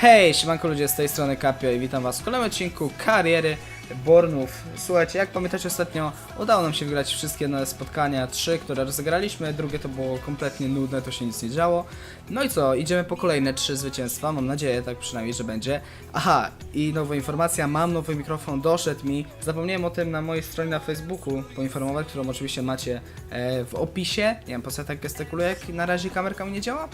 Hej, siemanko ludzie, z tej strony Kapio i witam was w kolejnym odcinku kariery Bornów. Słuchajcie, jak pamiętacie ostatnio, udało nam się wygrać wszystkie nowe spotkania, trzy, które rozegraliśmy, drugie to było kompletnie nudne, to się nic nie działo. No i co, idziemy po kolejne trzy zwycięstwa, mam nadzieję, tak przynajmniej, że będzie. Aha, i nowa informacja, mam nowy mikrofon, doszedł mi, zapomniałem o tym na mojej stronie na Facebooku poinformować, którą oczywiście macie e, w opisie, nie wiem po co tak gestykuluję, jak na razie kamerka mi nie działa.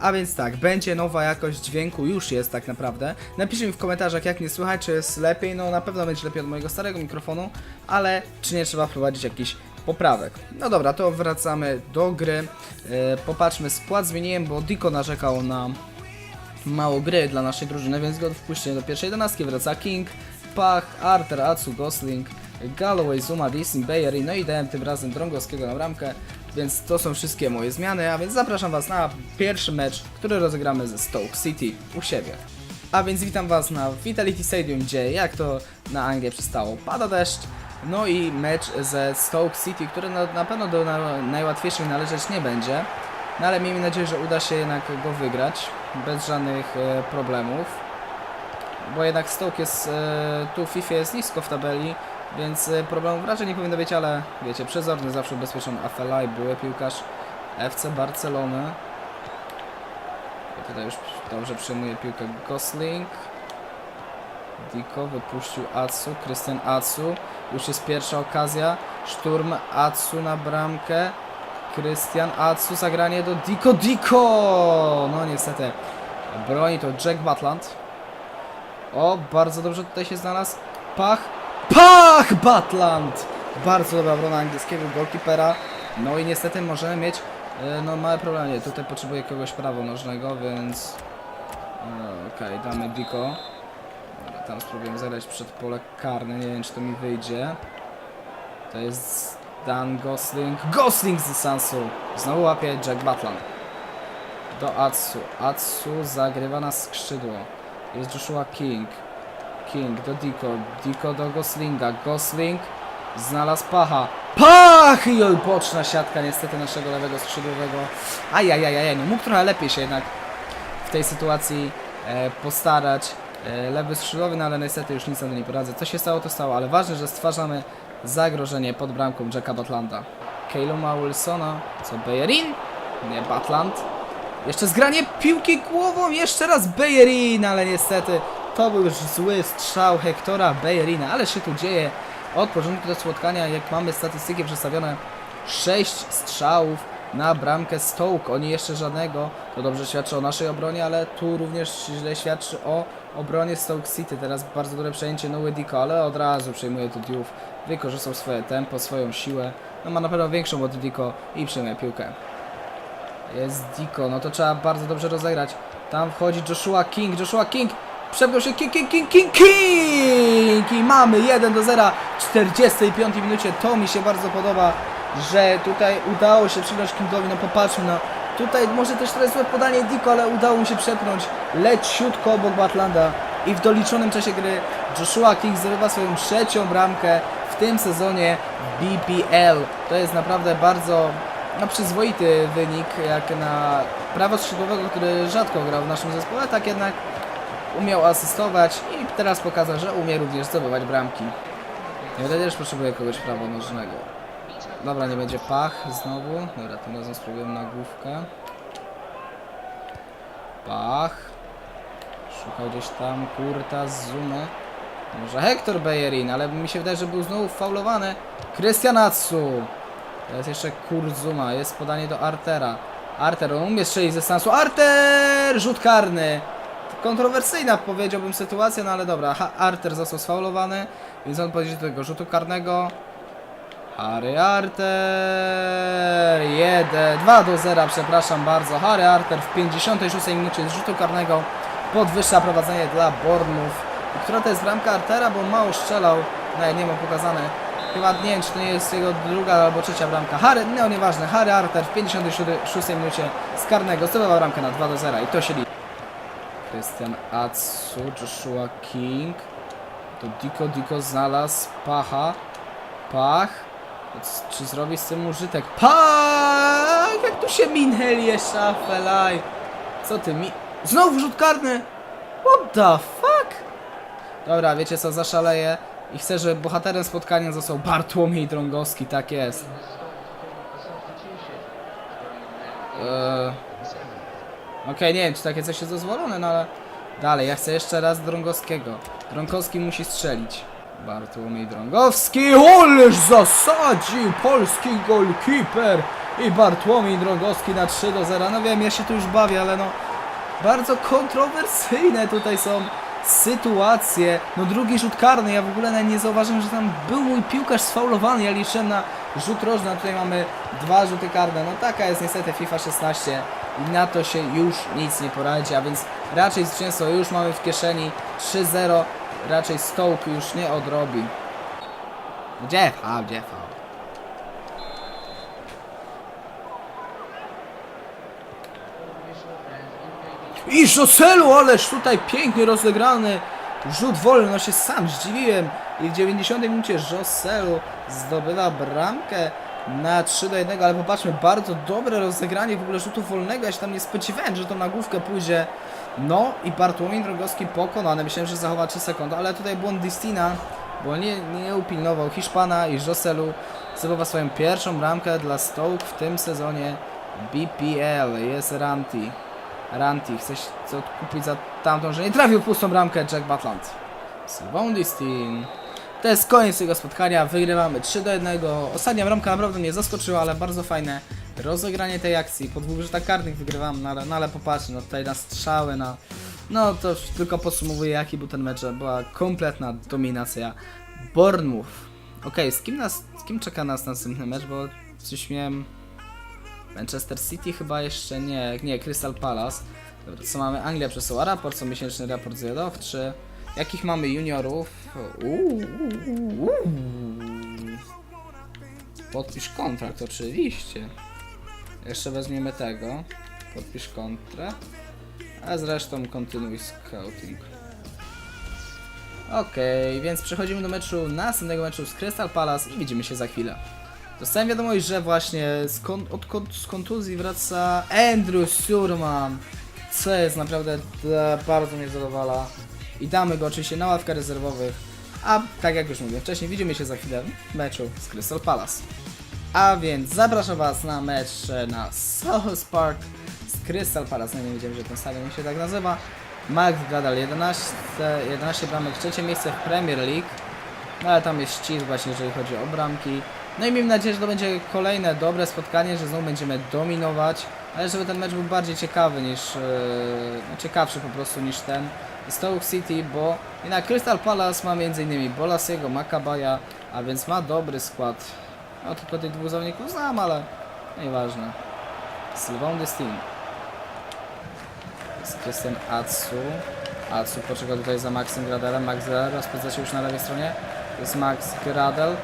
A więc tak, będzie nowa jakość dźwięku, już jest tak naprawdę. Napiszcie mi w komentarzach, jak nie słychać, czy jest lepiej. No na pewno będzie lepiej od mojego starego mikrofonu, ale czy nie trzeba wprowadzić jakichś poprawek. No dobra, to wracamy do gry. E, popatrzmy, skład zmieniłem, bo Diko narzekał na mało gry dla naszej drużyny, więc go wpuśćcie do pierwszej jedenastki. Wraca King, Pach, Arthur, Atsu, Gosling, Galloway, Zuma, Disney, Bayer no i dałem tym razem Drągowskiego na bramkę. Więc to są wszystkie moje zmiany, a więc zapraszam Was na pierwszy mecz, który rozegramy ze Stoke City u siebie. A więc witam Was na Vitality Stadium, gdzie jak to na Anglię przystało, pada deszcz. No i mecz ze Stoke City, który na, na pewno do na, najłatwiejszych należeć nie będzie. No ale miejmy nadzieję, że uda się jednak go wygrać bez żadnych e, problemów. Bo jednak Stoke jest e, tu w FIFA jest nisko w tabeli, więc e, problemów raczej nie powinno być, ale wiecie, przezorny zawsze ubezpieczony Afelaj, były piłkarz FC Barcelony. Tutaj już dobrze przejmuje piłkę Gosling. Diko wypuścił Atsu, Krystian Atsu. Już jest pierwsza okazja. Szturm Atsu na bramkę. Krystian Atsu, zagranie do Diko Diko! No niestety. Broni to Jack Butland. O, bardzo dobrze tutaj się znalazł. Pach. Pach! Butland! Bardzo dobra obrona angielskiego goalkeepera. No i niestety możemy mieć no małe problemy. Tutaj potrzebuję kogoś prawonożnego, więc... e, Okej, damy Diko. Tam spróbujemy zagrać przed pole karne. Nie wiem, czy to mi wyjdzie. To jest Dan Gosling. Gosling z dystansu! Znowu łapie Jack Butland. Do Atsu. Atsu zagrywa na skrzydło. Jest Joshua King. King do Diko. Diko do Goslinga. Gosling znalazł Pacha. Pach! I oj, boczna siatka niestety naszego lewego skrzydłowego. Ajajajaj, no mógł trochę lepiej się jednak w tej sytuacji e, postarać. E, lewy skrzydłowy, no ale niestety już nic na to nie poradzę. Co się stało, to stało, ale ważne, że stwarzamy zagrożenie pod bramką Jacka Butlanda. Kayluma Wilsona, co Bejerin? Nie, Butland. Jeszcze zgranie piłki głową, jeszcze raz Bejerin, ale niestety to był już zły strzał Hektora Bejerina, ale się tu dzieje od początku tego spotkania, jak mamy statystyki przedstawione 6 strzałów na bramkę Stoke, oni jeszcze żadnego, to dobrze świadczy o naszej obronie, ale tu również źle świadczy o obronie Stoke City, teraz bardzo dobre przejęcie Nowy Diko, ale od razu przejmuje tu Diouf, wykorzystał swoje tempo, swoją siłę, no ma na pewno większą od Diko i przejmuje piłkę. Jest Diko, no to trzeba bardzo dobrze rozegrać. Tam wchodzi Joshua King, Joshua King przebrał się King, King, King, King, King i mamy 1 do 0 w 45 minucie. To mi się bardzo podoba, że tutaj udało się przyjąć Kingowi, no popatrzmy, no tutaj może też teraz złe podanie Diko, ale udało mu się przepchnąć leciutko obok Batlanda i w doliczonym czasie gry Joshua King zdobywa swoją trzecią bramkę w tym sezonie BPL. To jest naprawdę bardzo no, przyzwoity wynik, jak na prawo skrzydłowego, który rzadko grał w naszym zespole, tak jednak umiał asystować i teraz pokazał, że umie również zdobywać bramki. Ja też potrzebuję kogoś prawonożnego. Dobra, nie będzie pach znowu. Dobra, tym razem spróbujemy na główkę. Pach. Szukał gdzieś tam Kurta z Zumy. Może Hector Bejerin, ale mi się wydaje, że był znowu faulowany. Krystian Atsu. To jest jeszcze Kurzuma, jest podanie do Artera. Arter, on umie strzelić ze stansu. Arter! Rzut karny. Kontrowersyjna powiedziałbym sytuacja, no ale dobra. Arter został sfaulowany, więc on podejdzie do tego rzutu karnego. Harry Arter! 1, 2 do 0, przepraszam bardzo. Harry Arter w 56 minucie z rzutu karnego podwyższa prowadzenie dla Bornów. I Która to jest bramka Artera, bo mało strzelał. No, nie mam pokazane. Chyba nie czy to nie jest jego druga albo trzecia bramka. Harry, no nieważne, Harry Arter w 56 minucie z karnego zdobywa bramkę na 2 do 0 i to się liczy. Christian Atsu, Joshua King. To Diko Diko znalazł Pacha. Pach. Czy zrobi z tym użytek? Pach! Jak tu się minęli jeszcze, Afelaj. Co ty mi... Znowu rzut karny! What the fuck? Dobra, wiecie co, zaszaleję i chcę, żeby bohaterem spotkania został Bartłomiej Drągowski, tak jest. Eee... Okej, nie wiem, czy takie coś jest dozwolone, no ale... Dalej, ja chcę jeszcze raz Drągowskiego. Drągowski musi strzelić. Bartłomiej Drągowski, oleż zasadził polski golkiper i Bartłomiej Drągowski na 3 do 0. No wiem, ja się tu już bawię, ale no bardzo kontrowersyjne tutaj są sytuacje. No drugi rzut karny, ja w ogóle nie zauważyłem, że tam był mój piłkarz sfaulowany, ja liczyłem na rzut rożny, a tutaj mamy dwa rzuty karne. No taka jest niestety FIFA 16 i na to się już nic nie poradzi, a więc raczej zwycięstwo już mamy w kieszeni 3-0, raczej Stoke już nie odrobi. Gdzie faul, gdzie faul? I Joselu, ależ tutaj pięknie rozegrany rzut wolny, no się sam zdziwiłem. I w 90 minucie Joselu zdobywa bramkę na 3 do 1, ale popatrzmy, bardzo dobre rozegranie w ogóle rzutu wolnego, ja się tam nie spodziewałem, że to na główkę pójdzie. No i Bartłomiej Drogowski pokonany, myślałem, że zachowa 3 sekundy, ale tutaj błąd Distina, bo nie, nie upilnował Hiszpana i Joselu zdobywa swoją pierwszą bramkę dla Stoke w tym sezonie BPL, jest Ranti. Ranti, chcesz co kupić za tamtą, że nie trafił w pustą bramkę Jack Butland. Sylvain Distin. To jest koniec tego spotkania, wygrywamy 3 do 1. Ostatnia bramka naprawdę mnie zaskoczyła, ale bardzo fajne rozegranie tej akcji. Po dwóch rzutach karnych wygrywam, no ale, no ale popatrzcie, no tutaj na strzały, na... No to już tylko podsumowuję jaki był ten mecz, była kompletna dominacja Bournemouth. Okej, z kim nas, z kim czeka nas następny mecz, bo coś miałem... Manchester City chyba jeszcze nie, nie, Crystal Palace. Dobra, co mamy? Anglia przesyła raport, co miesięczny raport zjadowczy. Jakich mamy juniorów? Uuu, uuu. Podpisz kontrakt, oczywiście. Jeszcze weźmiemy tego. Podpisz kontrakt. A zresztą kontynuuj scouting. Okej, więc przechodzimy do meczu, następnego meczu z Crystal Palace i widzimy się za chwilę. Dostałem wiadomość, że właśnie z, kon, od, kon, z kontuzji wraca Andrew Surman, co jest naprawdę e, bardzo mnie zadowala. I damy go oczywiście na ławkę rezerwowych. A tak jak już mówiłem wcześniej, widzimy się za chwilę w meczu z Crystal Palace. A więc zapraszam Was na mecz na South Park z Crystal Palace. No nie wiedziałem, że ten stadion się tak nazywa. Max Gadal 11, 11 bramek, trzecie miejsce w Premier League. No ale tam jest ścisk właśnie, jeżeli chodzi o bramki. No i miejmy nadzieję, że to będzie kolejne dobre spotkanie, że znowu będziemy dominować, ale żeby ten mecz był bardziej ciekawy niż, no ciekawszy po prostu niż ten Stoke City, bo i na Crystal Palace ma m.in. Bolasiego, Makabaja, a więc ma dobry skład. No tylko tych dwóch zawodników znam, ale nieważne. Sylvain Destin. Jest Christian Atsu. Atsu poczeka tutaj za Maxem Gradelem. Max Gradel rozpędza się już na lewej stronie. Jest Max Gradel.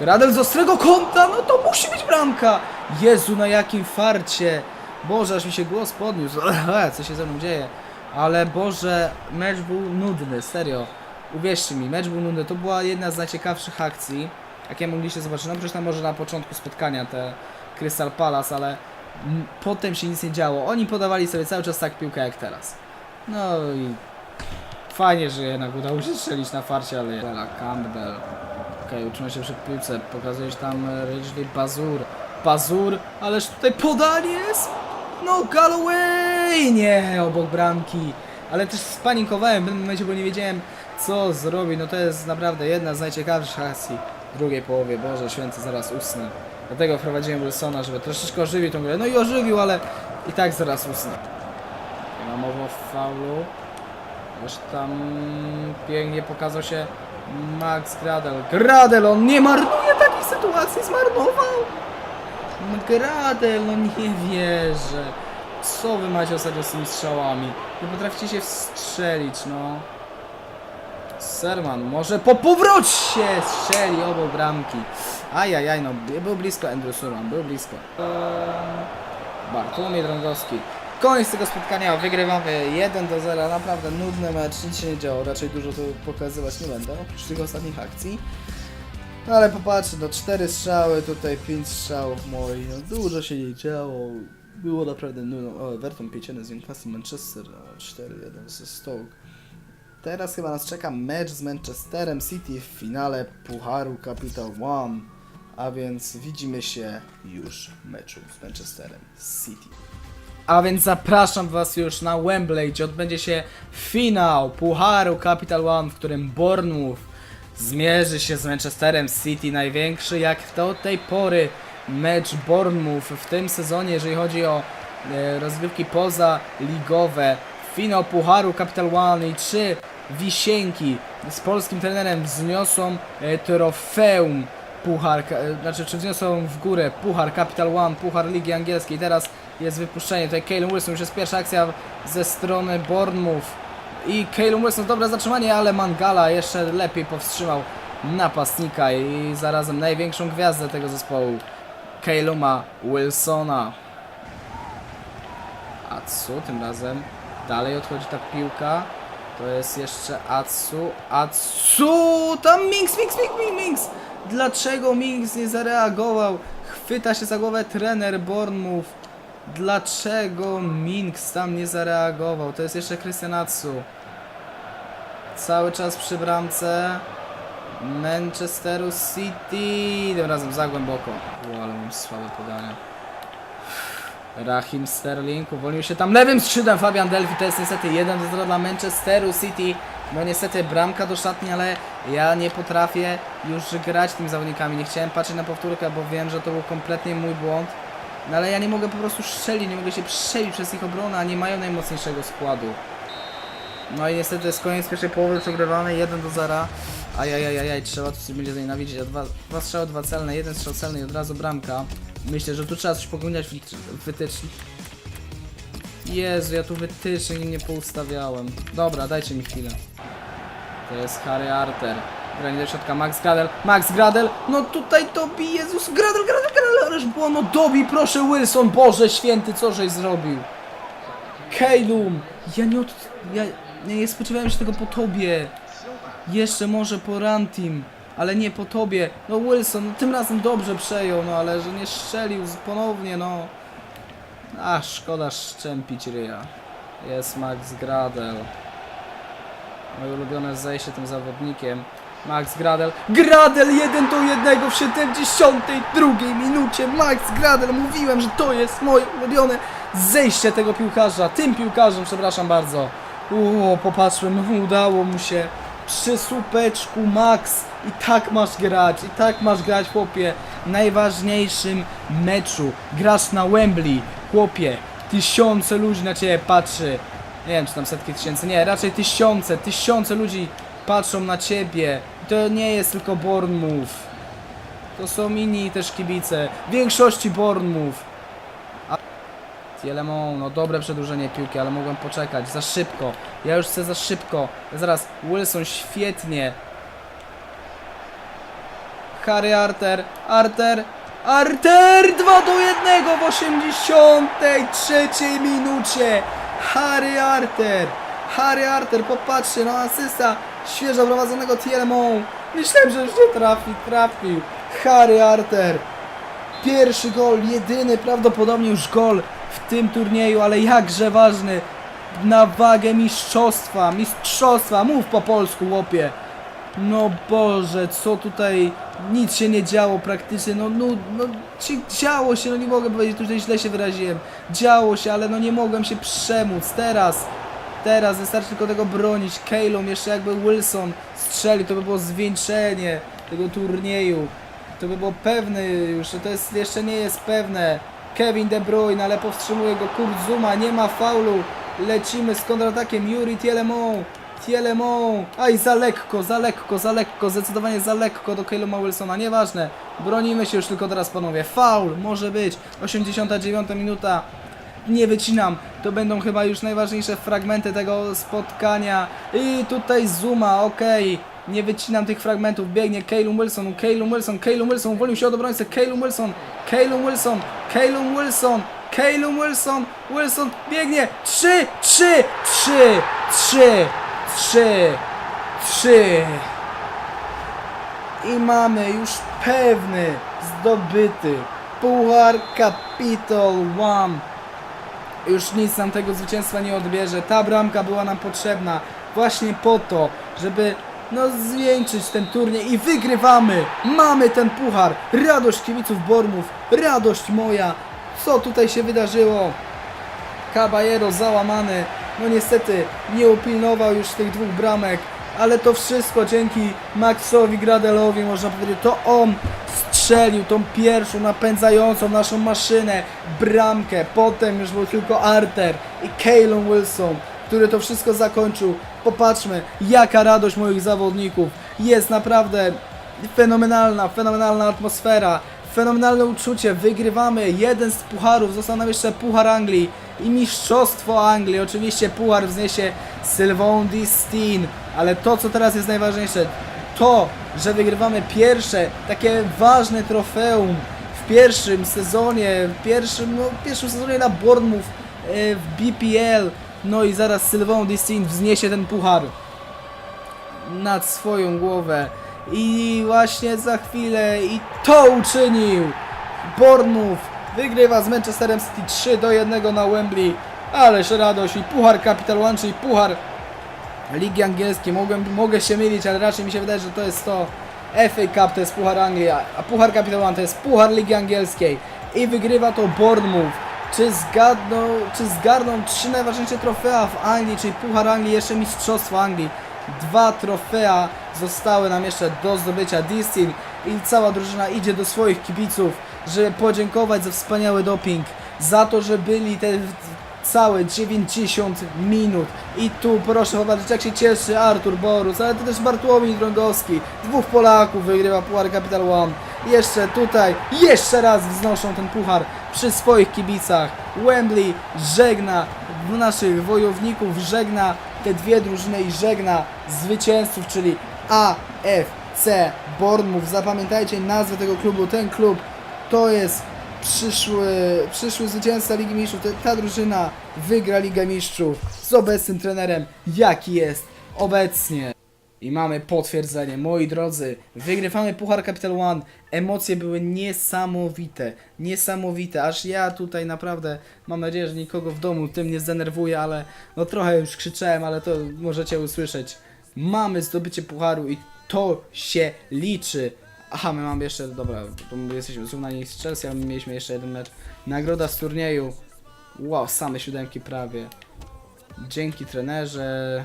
Gradel z ostrego kąta, no to musi być bramka! Jezu, na jakim farcie! Boże, aż mi się głos podniósł. Co się ze mną dzieje? Ale Boże, mecz był nudny, serio. Uwierzcie mi, mecz był nudny. To była jedna z najciekawszych akcji, jakie mogliście zobaczyć. No przecież tam może na początku spotkania te Crystal Palace, ale potem się nic nie działo. Oni podawali sobie cały czas tak piłkę jak teraz. No i fajnie, że jednak udało się strzelić na farcie, ale... Bella Campbell. Okej, utrzyma się przy piłce, pokazujesz tam e, Ridgely Bazur. Bazur, ależ tutaj podanie jest! No Galloway! Nie, obok bramki. Ale też spanikowałem w tym momencie, bo nie wiedziałem co zrobić. No to jest naprawdę jedna z najciekawszych akcji drugiej połowie. Boże święty, zaraz usnę. Dlatego wprowadziłem Wilsona, żeby troszeczkę ożywił tą grę. No i ożywił, ale i tak zaraz usnę. Nie ma mowy o faulu. Aż tam pięknie pokazał się Max Gradel. Gradel, on nie marnuje takiej sytuacji, zmarnował! No Gradel, no nie wierzę. Co wy macie ostatnio z tymi strzałami? Nie potraficie się wstrzelić, no. Serman, może po powrocie strzeli obok bramki. Ajajaj, no był blisko Andrew Surman, był blisko. Eee, Bartłomiej Drągowski. Koniec tego spotkania, wygrywamy 1 do 0, naprawdę nudny mecz, nic się nie działo, raczej dużo tu pokazywać nie będę, oprócz tych ostatnich akcji. No ale popatrzcie, no 4 strzały, tutaj 5 strzałów moi, no dużo się nie działo. Było naprawdę nudno. Everton 5 z Newcastle, Manchester, o, 4-1 ze Stoke. teraz chyba nas czeka mecz z Manchesterem City w finale Pucharu Capital One. A więc widzimy się już w meczu z Manchesterem City. A więc zapraszam Was już na Wembley, gdzie odbędzie się finał Pucharu Capital One, w którym Bournemouth zmierzy się z Manchesterem City. Największy jak do tej pory mecz Bournemouth w tym sezonie, jeżeli chodzi o e, rozgrywki pozaligowe. Finał Pucharu Capital One i trzy wisienki z polskim trenerem wzniosą e, trofeum Puchar, e, znaczy czy wzniosą w górę Puchar Capital One, Puchar Ligi Angielskiej. Teraz jest wypuszczenie. Tutaj Kalen Wilson, już jest pierwsza akcja ze strony Bournemouth. I Kalen Wilson, dobre zatrzymanie, ale Mangala jeszcze lepiej powstrzymał napastnika i zarazem największą gwiazdę tego zespołu, Kaluma Wilsona. Atsu tym razem dalej odchodzi ta piłka. To jest jeszcze Atsu. Atsu! Tam Minks, Minks, Minks, Minks, Minks! Dlaczego Minks nie zareagował? Chwyta się za głowę trener Bournemouth. Dlaczego Minks tam nie zareagował? To jest jeszcze Christian Atsu. Cały czas przy bramce Manchesteru City. Tym razem za głęboko. O, ale mam słabe podania. Rahim Sterling uwolnił się tam lewym skrzydłem Fabian Delphi. To jest niestety 1 do 0 dla Manchesteru City. No niestety bramka do szatni, ale ja nie potrafię już grać tymi zawodnikami. Nie chciałem patrzeć na powtórkę, bo wiem, że to był kompletnie mój błąd. No ale ja nie mogę po prostu strzelić, nie mogę się przebić przez ich obronę, a nie mają najmocniejszego składu. No i niestety jest koniec pierwszej połowy przegrywamy 1 do 0. Ajajajajaj, trzeba tu będzie znienawidzić. Dwa, dwa strzały, dwa celne, jeden strzał celny i od razu bramka. Myślę, że tu trzeba coś pogłębiać w lit- w wytyczni. Jezu, ja tu wytyczni nie poustawiałem. Dobra, dajcie mi chwilę. To jest Harry Arter. Granie do środka, Max Gradel. Max Gradel! No tutaj dobi, Jezus! Gradel, Gradel, Gradel! Ależ było, no dobi, proszę Wilson! Boże święty, co żeś zrobił? Kejlum! Ja nie od... Ja nie spodziewałem się tego po tobie. Jeszcze może po Rantim, ale nie po tobie. No Wilson, no, tym razem dobrze przejął, no ale że nie strzelił ponownie, no. Ach, szkoda szczępić ryja. Jest Max Gradel. Moje ulubione zejście tym zawodnikiem. Max Gradel. Gradel 1 do 1 w 72 minucie. Max Gradel. Mówiłem, że to jest moje ulubione zejście tego piłkarza. Tym piłkarzem, przepraszam bardzo. O, popatrzmy, no udało mu się. Przy słupeczku Max. I tak masz grać. I tak masz grać, chłopie. W najważniejszym meczu. Grasz na Wembley. Chłopie. Tysiące ludzi na ciebie patrzy. Nie wiem, czy tam setki tysięcy. Nie, raczej tysiące, tysiące ludzi patrzą na ciebie. To nie jest tylko Bournemouth. To są inni też kibice. W większości Bournemouth. Tielemon, no dobre przedłużenie piłki, ale mogłem poczekać. Za szybko. Ja już chcę za szybko. Zaraz, Wilson świetnie. Harry Arter, Arter, Arter 2 do 1 w 83 minucie. Harry Arter, Harry Arter, popatrzcie, no asysta świeżo prowadzonego TLMO. Myślałem, że już nie trafi, trafił. Harry Arter. Pierwszy gol, jedyny prawdopodobnie już gol w tym turnieju, ale jakże ważny. Na wagę mistrzostwa, mistrzostwa, mów po polsku, łopie. No Boże, co tutaj, nic się nie działo praktycznie, no, no, no ci- działo się, no nie mogę powiedzieć, tutaj źle się wyraziłem, działo się, ale no nie mogłem się przemóc, teraz, teraz wystarczy tylko tego bronić, Kalom, jeszcze jakby Wilson strzelił, to by było zwieńczenie tego turnieju, to by było pewne już, to jest, jeszcze nie jest pewne, Kevin De Bruyne, ale powstrzymuje go Kurt Zuma, nie ma faulu, lecimy z kontratakiem, Yuri Tielemon, Tielemon, aj za lekko, za lekko, za lekko, zdecydowanie za lekko do Kaloma Wilsona, nieważne, bronimy się już tylko teraz panowie, faul, może być, 89 minuta, nie wycinam. To będą chyba już najważniejsze fragmenty tego spotkania. I tutaj Zuma, okej. Nie wycinam tych fragmentów. Biegnie Kalum Wilson, Kalum Wilson, Kalum Wilson, uwolnił się od obrońcy. Kalum Wilson, Kalum Wilson, Kalum Wilson, Kalum Wilson, Wilson biegnie. 3, 3, 3, 3, 3, 3. I mamy już pewny, zdobyty Puchar Capital One. już nic nam tego zwycięstwa nie odbierze. Ta bramka była nam potrzebna właśnie po to, żeby no zwieńczyć ten turniej i wygrywamy! Mamy ten puchar! Radość kibiców Bormów, radość moja! Co tutaj się wydarzyło? Caballero załamany, no niestety nie upilnował już tych dwóch bramek, ale to wszystko dzięki Maxowi Gradelowi, można powiedzieć, to on strzelił tą pierwszą napędzającą naszą maszynę bramkę, potem już był tylko Arter i Keylon Wilson, który to wszystko zakończył. Popatrzmy, jaka radość moich zawodników, jest naprawdę fenomenalna, fenomenalna atmosfera, fenomenalne uczucie, wygrywamy jeden z pucharów, został nam jeszcze Puchar Anglii i Mistrzostwo Anglii, oczywiście puchar wzniesie Sylvain Distin, ale to co teraz jest najważniejsze, to, że wygrywamy pierwsze takie ważne trofeum w pierwszym sezonie, w pierwszym, no, w pierwszym sezonie na Bournemouth e, w BPL, no i zaraz Sylvain Distin wzniesie ten puchar nad swoją głowę. I właśnie za chwilę i to uczynił! Bournemouth wygrywa z Manchesterem City 3 do 1 na Wembley. Ależ radość i Puchar Capital One, czyli Puchar Ligi Angielskiej. Mogłem, mogę się mylić, ale raczej mi się wydaje, że to jest to. FA Cup to jest Puchar Anglii, a a Puchar Capital One to jest Puchar Ligi Angielskiej. I wygrywa to Bournemouth. Czy zgadną, czy zgarną trzy najważniejsze trofea w Anglii, czyli Puchar Anglii, jeszcze Mistrzostwo Anglii. Dwa trofea zostały nam jeszcze do zdobycia Distin i cała drużyna idzie do swoich kibiców, żeby podziękować za wspaniały doping, za to, że byli te całe 90 minut. I tu proszę popatrzeć jak się cieszy Artur Borus, ale to też Bartłomiej Drągowski. Dwóch Polaków wygrywa Puchar Capital One. Jeszcze tutaj, jeszcze raz wznoszą ten puchar przy swoich kibicach. Wembley żegna naszych wojowników, żegna te dwie drużyny i żegna zwycięzców, czyli AFC Bournemouth. Zapamiętajcie nazwę tego klubu. Ten klub to jest przyszły, przyszły zwycięzca Ligi Mistrzów. Ta- Ta drużyna wygra Ligę Mistrzów z obecnym trenerem, jaki jest obecnie. I mamy potwierdzenie, moi drodzy. Wygrywamy Puchar Capital One. Emocje były niesamowite. Niesamowite. Aż ja tutaj naprawdę mam nadzieję, że nikogo w domu tym nie zdenerwuję, ale no trochę już krzyczałem, ale to możecie usłyszeć. Mamy zdobycie pucharu i to się liczy. Aha, my mamy jeszcze, dobra, to my jesteśmy zrównani z Chelsea, my mieliśmy jeszcze jeden mecz. Nagroda z turnieju. Wow, same siódemki prawie. Dzięki trenerze.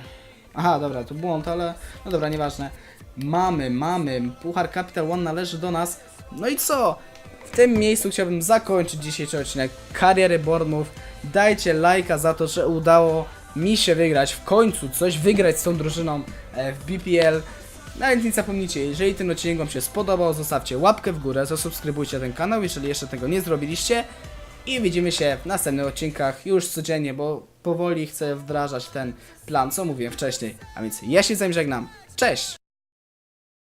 Aha, dobra, to błąd, ale no dobra, nieważne. Mamy, mamy. Puchar Capital One należy do nas. No i co? W tym miejscu chciałbym zakończyć dzisiejszy odcinek kariery Bournemouth. Dajcie lajka za to, że udało mi się wygrać w końcu coś wygrać z tą drużyną e, w BPL. No więc nie zapomnijcie, jeżeli ten odcinek Wam się spodobał, zostawcie łapkę w górę, zasubskrybujcie ten kanał, jeżeli jeszcze tego nie zrobiliście. I widzimy się w następnych odcinkach już codziennie, bo powoli chcę wdrażać ten plan, co mówiłem wcześniej. A więc ja się z żegnam. Cześć!